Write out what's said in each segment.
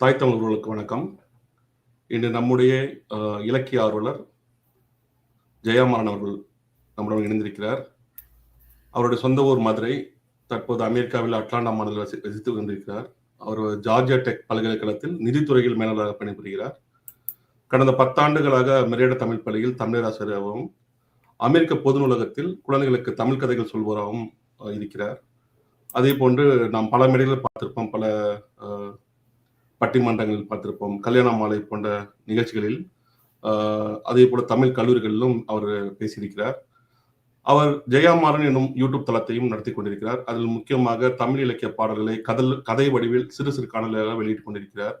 தாய் தமிழர்களுக்கு வணக்கம். இன்று நம்முடைய இலக்கிய ஆர்வலர் ஜெயமாறன் அவர்கள் நம்முடன் இணைந்திருக்கிறார். அவருடைய சொந்த ஊர் மதுரை தற்போது அமெரிக்காவில் அட்லாண்டா மாநில வசித்து கொண்டிருக்கிறார். அவர் ஜார்ஜியா டெக் பல்கலைக்கழகத்தில் நிதித்துறையில் மேலாளராக பணிபுரிகிறார். கடந்த பத்தாண்டுகளாக மெரியாட தமிழ் பள்ளியில் தமிழராசிரியராகவும் அமெரிக்க பொது நூலகத்தில் குழந்தைகளுக்கு தமிழ் கதைகள் சொல்பவராகவும் இருக்கிறார். அதே போன்று நாம் பல மேடைகளில் பார்த்திருப்போம். பல பட்டிமன்றங்களில் பார்த்திருப்போம். கல்யாண மாலை போன்ற நிகழ்ச்சிகளில் அதே போல தமிழ் கல்லூரிகளிலும் அவர் பேசியிருக்கிறார். அவர் ஜெயாமாறன் எனும் யூடியூப் தளத்தையும் நடத்தி கொண்டிருக்கிறார். அதில் முக்கியமாக தமிழ் இலக்கிய பாடல்களை கதல் கதை வடிவில் சிறு சிறு காணல்களாக வெளியிட்டுக் கொண்டிருக்கிறார்.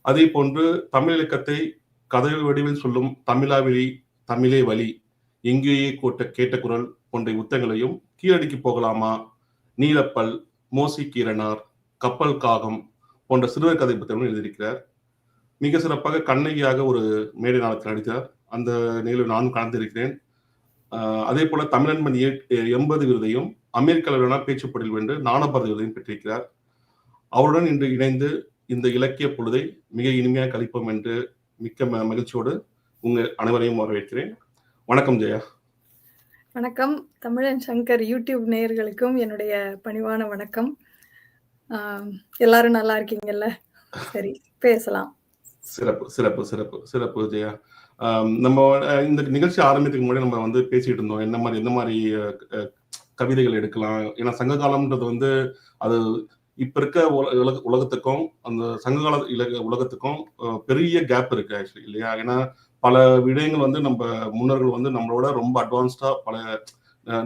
அதே போன்று தமிழ் இலக்கத்தை கதை வடிவில் சொல்லும் தமிழாவிழி தமிழே வழி எங்கேயே கோட்ட கேட்ட குரல் போன்ற புத்தகங்களையும் கீழடிக்கு போகலாமா? நீலப்பல் மோசி கீரனார் கப்பல் காகம் போன்ற சிறுவர் கதை புத்தகங்களும் எழுதியிருக்கிறார். மிக சிறப்பாக கண்ணகியாக ஒரு மேடை நாளத்தில் நடித்தார். அந்த நிகழ்வு நானும் கலந்திருக்கிறேன். அதே போல தமிழன்பன் எண்பது விருதையும் அமெரிக்க அளவிலான பேச்சு வென்று நானபாரத விருதையும் பெற்றிருக்கிறார். அவருடன் இன்று இணைந்து இந்த இலக்கிய பொழுதை மிக இனிமையாக கழிப்போம் என்று மிக்க ம- மகிழ்ச்சியோடு உங்கள் அனைவரையும் வரவேற்கிறேன். வணக்கம் ஜெயா. வணக்கம். தமிழன் சங்கர் யூடியூப் நேயர்களுக்கும் என்னுடைய பணிவான வணக்கம். எல்லாரும் நல்லா இருக்கீங்கல்ல? சரி பேசலாம். சிறப்பு சிறப்பு சிறப்பு சிறப்பு ஜெயா. நம்ம இந்த நிகழ்ச்சி ஆரம்பித்துக்கு முன்னாடி நம்ம வந்து பேசிட்டு இருந்தோம். என்ன மாதிரி எந்த மாதிரி கவிதைகள் எடுக்கலாம்? ஏன்னா சங்க காலம்ன்றது வந்து அது இப்ப இருக்க உல- உலக உலகத்துக்கும் அந்த சங்ககால இலக உலகத்துக்கும் பெரிய கேப் இருக்கு ஆக்சுவலி இல்லையா? ஏன்னா பல விடயங்கள் வந்து நம்ம முன்னோர்கள் வந்து நம்மளோட ரொம்ப அட்வான்ஸ்டா பல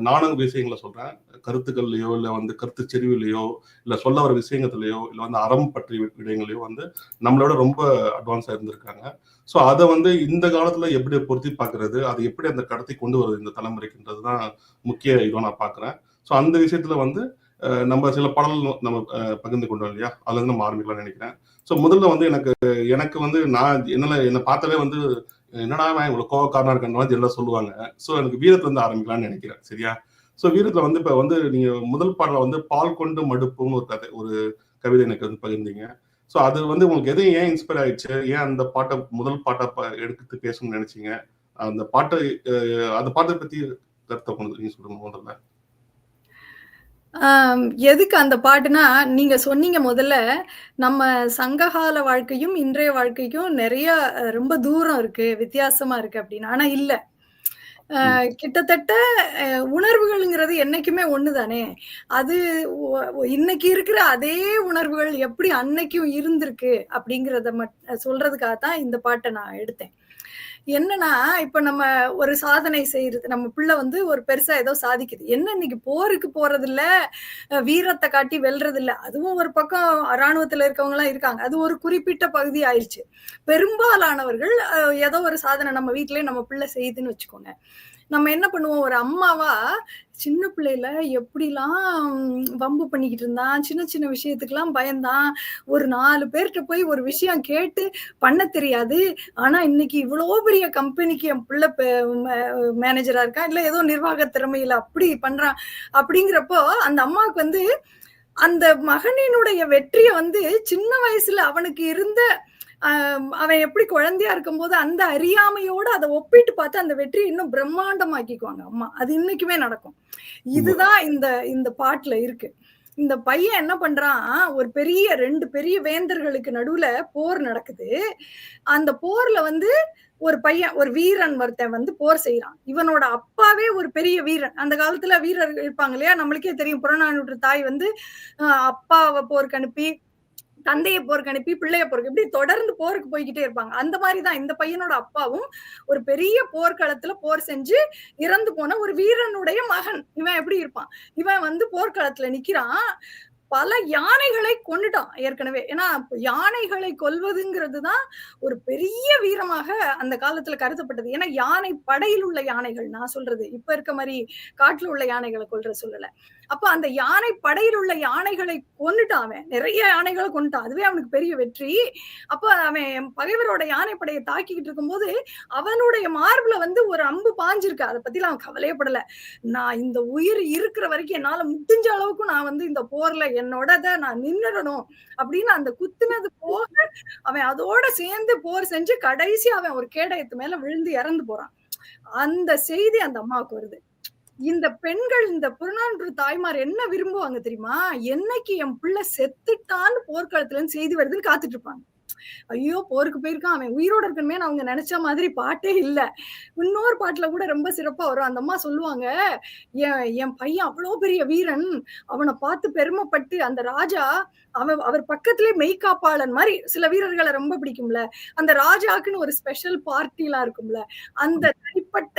நானும் விஷயங்களை சொல்றேன். கருத்துக்கள்லையோ இல்ல வந்து கருத்து செறிவுலையோ இல்ல சொல்ல வர விஷயங்கள்லயோ இல்ல வந்து அறம் பற்றிய விடயங்களையோ வந்து நம்மளோட ரொம்ப அட்வான்ஸா இருந்திருக்காங்க. ஸோ அதை வந்து இந்த காலத்துல எப்படி பொருத்தி பார்க்கறது அது எப்படி அந்த கடத்தி கொண்டு வருது இந்த தலைமுறைக்குன்றது தான் முக்கிய இதுவா நான் பார்க்குறேன். ஸோ அந்த விஷயத்துல வந்து நம்ம சில பாடல்கள் நம்ம பகிர்ந்து கொண்டோம் இல்லையா? அதுல இருந்து நம்ம ஆரம்பிக்கலாம்னு நினைக்கிறேன். ஸோ முதல்ல வந்து எனக்கு எனக்கு வந்து நான் என்னால என்னை பார்த்தாலே வந்து என்னடா அவன் இவ்வளவு கோவக்காரனா இருக்கான்னு எல்லாம் சொல்லுவாங்க. ஸோ எனக்கு வீரத்துல இருந்து ஆரம்பிக்கலாம்னு நினைக்கிறேன். சரியா? ஸோ வீரத்துல வந்து இப்ப வந்து நீங்க முதல் பாடல வந்து பால் கொண்டு மடுப்புன்னு ஒரு கதை ஒரு கவிதை எனக்கு வந்து பகிர்ந்தீங்க. ஸோ அது வந்து உங்களுக்கு எது ஏன் இன்ஸ்பயர் ஆயிடுச்சு? ஏன் அந்த பாட்டை முதல் பாட்டை எடுத்து பேசணும்னு நினைச்சீங்க? அந்த பாட்டை அந்த பாட்டை பத்தி கருத்தை கொண்டு நீங்க சொல்லுங்க முதல்ல. எதுக்கு அந்த பாட்டுனா நீங்க சொன்னீங்க முதல்ல நம்ம சங்ககால வாழ்க்கையும் இன்றைய வாழ்க்கைக்கும் நிறைய ரொம்ப தூரம் இருக்கு வித்தியாசமா இருக்கு அப்படின்னு. ஆனா இல்ல. கிட்டத்தட்ட உணர்வுகள்ங்கிறது என்னைக்குமே ஒண்ணுதானே. அது இன்னைக்கு இருக்கிற அதே உணர்வுகள் எப்படி அன்னைக்கும் இருந்திருக்கு அப்படிங்கிறத மட் சொல்றதுக்காக தான் இந்த பாட்டை நான் எடுத்தேன். என்னன்னா இப்ப நம்ம ஒரு சாதனை செய்யறது நம்ம பிள்ளை வந்து ஒரு பெருசா ஏதோ சாதிக்குது. என்ன இன்னைக்கு போருக்கு போறது இல்ல வீரத்தை காட்டி வெல்றது இல்ல அதுவும் ஒரு பக்கம் ராணுவத்துல இருக்கவங்க எல்லாம் இருக்காங்க. அது ஒரு குறிப்பிட்ட பகுதி ஆயிடுச்சு பெரும்பாலானவர்கள் ஏதோ ஒரு சாதனை நம்ம வீட்லயே நம்ம பிள்ளை செய்யுதுன்னு வச்சுக்கோங்க. நம்ம என்ன பண்ணுவோம்? ஒரு அம்மாவா சின்ன பிள்ளையில எப்படிலாம் வம்பு பண்ணிக்கிட்டு இருந்தான்? சின்ன சின்ன விஷயத்துக்கெல்லாம் பயந்தான். ஒரு நாலு பேர்கிட்ட போய் ஒரு விஷயம் கேட்டு பண்ண தெரியாது. ஆனா இன்னைக்கு இவ்வளோ பெரிய கம்பெனிக்கு என் பிள்ளை மேனேஜரா இருக்கான் இல்ல ஏதோ நிர்வாக திறமையில அப்படி பண்றான். அப்படிங்கிறப்போ அந்த அம்மாவுக்கு வந்து அந்த மகனினுடைய வெற்றியை வந்து சின்ன வயசுல அவனுக்கு இருந்த அவன் எப்படி குழந்தையா இருக்கும்போது அந்த அறியாமையோட அதை ஒப்பிட்டு பார்த்து அந்த வெற்றி இன்னும் பிரம்மாண்டமாக்கிக்குவாங்க அம்மா. அது இன்னைக்குமே நடக்கும். இதுதான் இந்த இந்த பாட்டுல இருக்கு. இந்த பையன் என்ன பண்றான்? ஒரு பெரிய ரெண்டு பெரிய வேந்தர்களுக்கு நடுவுல போர் நடக்குது. அந்த போர்ல வந்து ஒரு பையன் ஒரு வீரன் ஒருத்தன் வந்து போர் செய்யறான். இவனோட அப்பாவே ஒரு பெரிய வீரன். அந்த காலத்துல வீரர் இருப்பாங்க இல்லையா? நம்மளுக்கே தெரியும். புறநானூற்று தாய் வந்து அப்பாவை போருக்கு அனுப்பி தந்தையை போருக்கு அனுப்பி பிள்ளைய போருக்கு இப்படி தொடர்ந்து போருக்கு போய்கிட்டே இருப்பாங்க. அந்த மாதிரிதான் இந்த பையனோட அப்பாவும் ஒரு பெரிய போர்க்களத்துல போர் செஞ்சு இறந்து போன ஒரு வீரனுடைய மகன். இவன் எப்படி இருப்பான்? இவன் வந்து போர்க்களத்துல நிக்கிறான். பல யானைகளை கொண்டுட்டான் ஏற்கனவே. ஏன்னா யானைகளை கொல்வதுங்கிறது தான் ஒரு பெரிய வீரமாக அந்த காலத்துல கருதப்பட்டது. ஏன்னா யானை படையில் உள்ள யானைகள் நான் சொல்றது. இப்ப இருக்க மாதிரி காட்டுல உள்ள யானைகளை கொல்ற சொல்லல அப்ப அந்த யானை படையில் உள்ள யானைகளை கொண்டுட்டான் அவன். நிறைய யானைகளை கொண்டுட்டான் அதுவே அவனுக்கு பெரிய வெற்றி. அப்ப அவன் பகைவரோட யானை படையை தாக்கிக்கிட்டு இருக்கும்போது அவனுடைய மார்புல வந்து ஒரு அம்பு பாஞ்சிருக்கு. அதை பத்தி அவன் கவலையப்படல நான் இந்த உயிர் இருக்கிற வரைக்கும் என்னால முடிஞ்ச அளவுக்கு நான் வந்து இந்த போர்ல என்னோட நான் நின்னுடணும் அப்படின்னு அந்த குத்துனது போக அவன் அதோட சேர்ந்து போர் செஞ்சு கடைசி அவன் ஒரு கேடயத்து மேல விழுந்து இறந்து போறான். அந்த செய்தி அந்த அம்மாவுக்கு வருது. இந்த பெண்கள் இந்த புறநானூறு தாய்மார் என்ன விரும்புவாங்க தெரியுமா? என்னைக்கு என் பிள்ளை செத்துட்டான்னு போர்க்களத்துல இருந்து செய்தி வருதுன்னு காத்துட்டு இருப்பாங்க. ஐயோ போருக்கு போயிருக்கான் அவன் உயிரோட இருக்கணுமே அவங்க நினைச்ச மாதிரி பாட்டே இல்ல. இன்னொரு பாட்டுல கூட ரொம்ப சிறப்பா வரும். அந்த அம்மா சொல்லுவாங்க என் என் பையன் அவ்வளவு பெரிய வீரன். அவனை பார்த்து பெருமைப்பட்டு அந்த ராஜா அவன் அவர் பக்கத்திலே மெய்காப்பாளன் மாதிரி சில வீரர்களை ரொம்ப பிடிக்கும்ல. அந்த ராஜாக்குன்னு ஒரு ஸ்பெஷல் பார்ட்டி எல்லாம் இருக்கும்ல. அந்த தனிப்பட்ட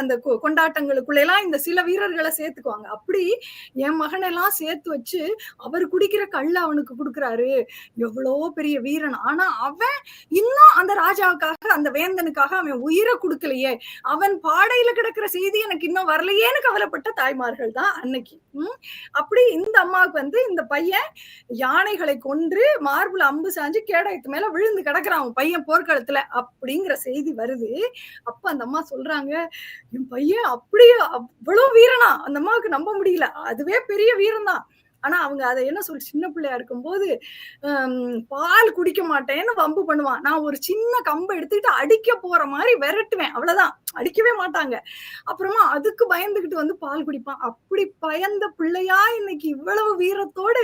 அந்த கொண்டாட்டங்களுக்குள்ள எல்லாம் இந்த சில வீரர்களை சேர்த்துக்குவாங்க. அப்படி என் மகனெல்லாம் சேர்த்து வச்சு அவர் குடிக்கிற கள்ள அவனுக்கு கொடுக்குறாரு. எவ்வளோ பெரிய வீரன். ஆனா அவன் இன்னும் அந்த ராஜாவுக்காக அந்த வேந்தனுக்காக அவன் உயிரை கொடுக்கலையே. அவன் பாடையில கிடக்கிற செய்தி எனக்கு இன்னும் வரலையேன்னு கவலைப்பட்ட தாய்மார்கள் தான் அன்னைக்கு. உம். அப்படி இந்த அம்மாவுக்கு வந்து இந்த பையன் யானைகளை கொன்று மார்புல அம்பு சாஞ்சு கேடயத்து மேல விழுந்து கிடக்குறான் அவன் பையன் போர்க்களத்துல அப்படிங்கிற செய்தி வருது. அப்ப அந்த அம்மா சொல்றாங்க என் பையன் அப்படியே அவ்வளவு வீரனா? அந்த அம்மாவுக்கு நம்ப முடியல. அதுவே பெரிய வீரம் தான் ஆனா அவங்க அதை என்ன சொல்லி சின்ன பிள்ளையா இருக்கும்போது பால் குடிக்க மாட்டேன்னு வம்பு பண்ணுவான். நான் ஒரு சின்ன கம்பை எடுத்துக்கிட்டு அடிக்க போற மாதிரி விரட்டுவேன். அவ்வளவுதான். அடிக்கவே மாட்டாங்க. அப்புறமா அதுக்கு பயந்துகிட்டு வந்து பால் குடிப்பான். அப்படி பயந்த பிள்ளையா இன்னைக்கு இவ்வளவு வீரத்தோடு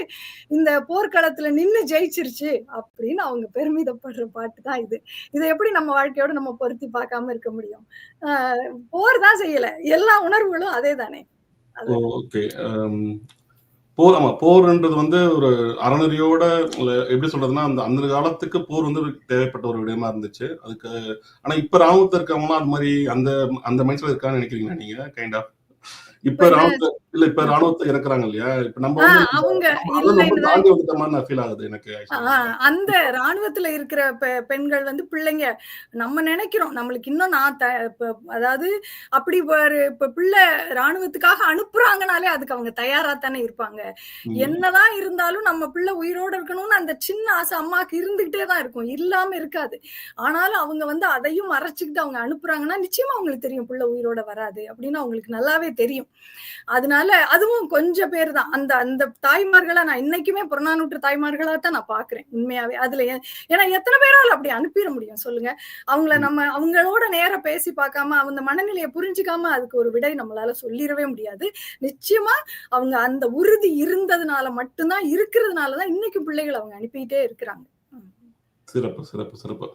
இந்த போர்க்களத்துல நின்னு ஜெயிச்சிருச்சு அப்படின்னு அவங்க பெருமிதப்படுற பாட்டு தான் இது. இதை எப்படி நம்ம வாழ்க்கையோட நம்ம பொருத்தி பார்க்காம இருக்க முடியும்? போர் தான் செய்யல. எல்லா உணர்வுகளும் அதே தானே ஓகே. போர் ஆமா போர்ன்றது வந்து ஒரு அறநெறியோட எப்படி சொல்றதுன்னா அந்த அந்த காலத்துக்கு போர் வந்து தேவைப்பட்ட ஒரு விடயமா இருந்துச்சு. அதுக்கு ஆனா இப்ப ராணுவத்துல இருக்கவங்களாம் அது மாதிரி அந்த அந்த மைண்ட்ஸ்ல இருக்கான்னு நினைக்கிறீங்களா நீங்க? கைண்ட் ஆஃப் இப்ப ராணுவத்தை இல்ல இப்ப ராணுவத்தை இறக்குறாங்க இல்லையா இப்ப நம்ம அவங்க தாண்டி வந்துட்ட மாதிரி ஃபீல் ஆகுது எனக்கு அந்த ராணுவத்துல இருக்கிற பெண்கள் வந்து பிள்ளைங்க நம்ம நினைக்கிறோம் நம்மளுக்கு இன்னும் நான் அதாவது அப்படி ஒரு இப்ப பிள்ளை ராணுவத்துக்காக அனுப்புறாங்கனாலே அதுக்கு அவங்க தயாரா தானே இருப்பாங்க. என்னதான் இருந்தாலும் நம்ம பிள்ளை உயிரோட இருக்கணும்னு அந்த சின்ன ஆசை அம்மாக்கு இருந்துகிட்டே தான் இருக்கும் இல்லாம இருக்காது. ஆனாலும் அவங்க வந்து அதையும் மறைச்சுக்கிட்டு அவங்க அனுப்புறாங்கன்னா நிச்சயமா அவங்களுக்கு தெரியும் பிள்ளை உயிரோட வராது அப்படின்னு அவங்களுக்கு நல்லாவே தெரியும். அதனால அதுவும் கொஞ்சம் பேர் தான் அந்த அந்த தாய்மார்களா நான் இன்னைக்குமே புறநானூற்று தாய்மார்களா தான் நான் பாக்குறேன் உண்மையாவே. அதுல ஏன்னா எத்தனை பேரால் அப்படி அனுப்பிட முடியும் சொல்லுங்க. அவங்கள நம்ம அவங்களோட நேர பேசி பார்க்காம அவங்க மனநிலையை புரிஞ்சுக்காம அதுக்கு ஒரு விடை நம்மளால சொல்லிடவே முடியாது. நிச்சயமா அவங்க அந்த உறுதி இருந்ததுனால மட்டும்தான் இருக்கிறதுனாலதான் இன்னைக்கு பிள்ளைகள் அவங்க அனுப்பிட்டே இருக்கிறாங்க. சிறப்பு சிறப்பு சிறப்பு.